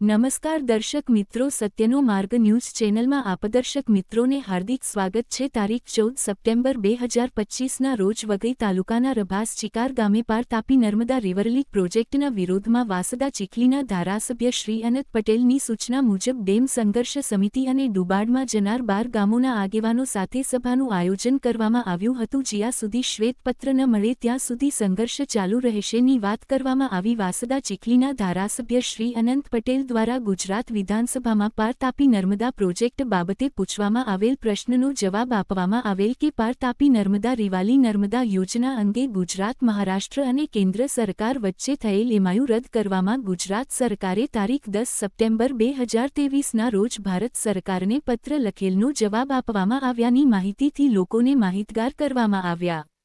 નમસ્કાર દર્શક મિત્રો, સત્યનો માર્ગ ન્યૂઝ ચેનલમાં આપદર્શક મિત્રોને હાર્દિક સ્વાગત છે. તારીખ ચૌદ સપ્ટેમ્બર બે હજાર પચ્ચીસના રોજ વઘઈ તાલુકાના રભાસ ચિકાર ગામે પાર તાપી નર્મદા રિવરલીક પ્રોજેક્ટના વિરોધમાં વાસદા ચીખલીના ધારાસભ્ય શ્રી અનંત પટેલની સૂચના મુજબ ડેમ સંઘર્ષ સમિતિ અને ડુબાડમાં જનાર બાર ગામોના આગેવાનો સાથે સભાનું આયોજન કરવામાં આવ્યું હતું. જ્યાં સુધી શ્વેતપત્ર ન મળે ત્યાં સુધી સંઘર્ષ ચાલુ રહેશેની વાત કરવામાં આવી. વાસદા ચીખલીના ધારાસભ્ય શ્રી અનંત પટેલ દ્વારા ગુજરાત વિધાનસભામાં પાર તાપી નર્મદા પ્રોજેક્ટ બાબતે પૂછવામાં આવેલ પ્રશ્નનો જવાબ આપવામાં આવેલ કે પાર તાપી નર્મદા રિવાલી નર્મદા યોજના અંગે ગુજરાત, મહારાષ્ટ્ર અને કેન્દ્ર સરકાર વચ્ચે થયેલ એમાયુ રદ કરવામાં ગુજરાત સરકારે તારીખ દસ સપ્ટેમ્બર બે હજાર તેવીસના રોજ ભારત સરકારને પત્ર લખેલનો જવાબ આપવામાં આવ્યાની માહિતીથી લોકોને માહિતગાર કરવામાં આવ્યા.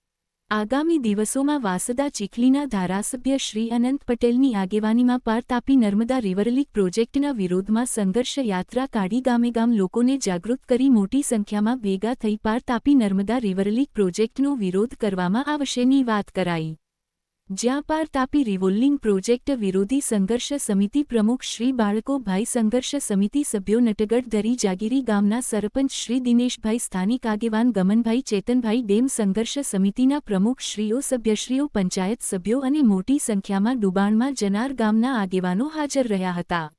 આગામી દિવસોમાં વાસદા ચીખલીના ધારાસભ્ય શ્રી અનંત પટેલની આગેવાનીમાં પાર તાપી નર્મદા રિવરલીક પ્રોજેક્ટના વિરોધમાં સંઘર્ષ યાત્રા કાઢી ગામે ગામ લોકોને જાગૃત કરી મોટી સંખ્યામાં ભેગા થઈ પાર તાપી નર્મદા રિવરલીક પ્રોજેક્ટનો વિરોધ કરવામાં આવશેની વાત કરાઈ. જ્યાં પાર તાપી રિવોલ્વિંગ પ્રોજેક્ટ વિરોધી સંઘર્ષ સમિતિ પ્રમુખ શ્રી બાળકોભાઈ સંઘર્ષ સમિતિ સભ્યો નટગઢ ધરી જાગીરી ગામના સરપંચ શ્રી દિનેશભાઈ સ્થાનિક આગેવાન ગમનભાઈ ચેતનભાઈ ડેમ સંઘર્ષ સમિતિના પ્રમુખ શ્રીઓ સભ્યશ્રીઓ પંચાયત સભ્યો અને મોટી સંખ્યામાં ડુબાણમાં જનાર ગામના આગેવાનો હાજર રહ્યા હતા.